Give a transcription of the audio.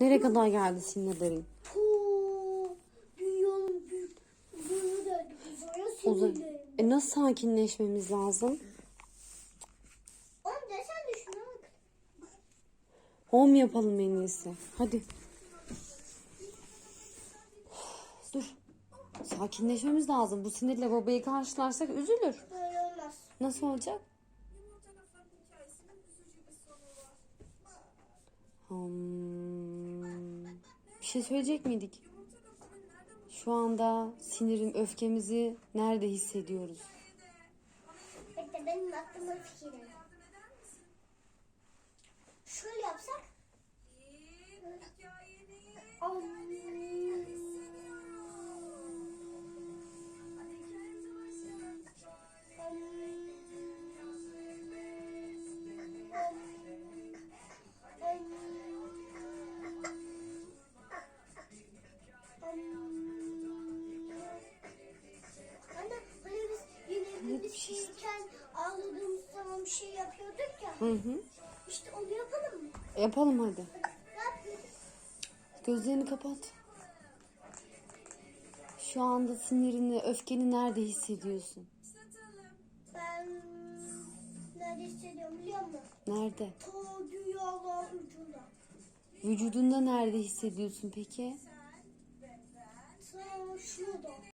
Nereye kadar geldi sinirlerin? Dünyanın büyük boyu derdi. Uzaya Uzay. sinirlerim. E nasıl sakinleşmemiz lazım? Oğlum desen de şuna bak. Home yapalım en iyisi. Hadi. Dur. Sakinleşmemiz lazım. Bu sinirle babayı karşılarsak üzülür. Böyle olmaz. Nasıl olacak? Hmm. Bir şey söyleyecek miydik? Şu anda sinirin, öfkemizi nerede hissediyoruz? Bekle benim aklıma geldi. Şöyle yapsak. Bir şey birlikteyken ağladığımız zaman bir şey yapıyorduk ya. Hı hı. İşte onu yapalım mı? Yapalım hadi. Gözlerini kapat. Şu anda sinirini, öfkeni nerede hissediyorsun? Ben nerede hissediyorum biliyor musun? Nerede? Ta dünyalar ucunda. Vücudunda nerede hissediyorsun peki? Ta şurada.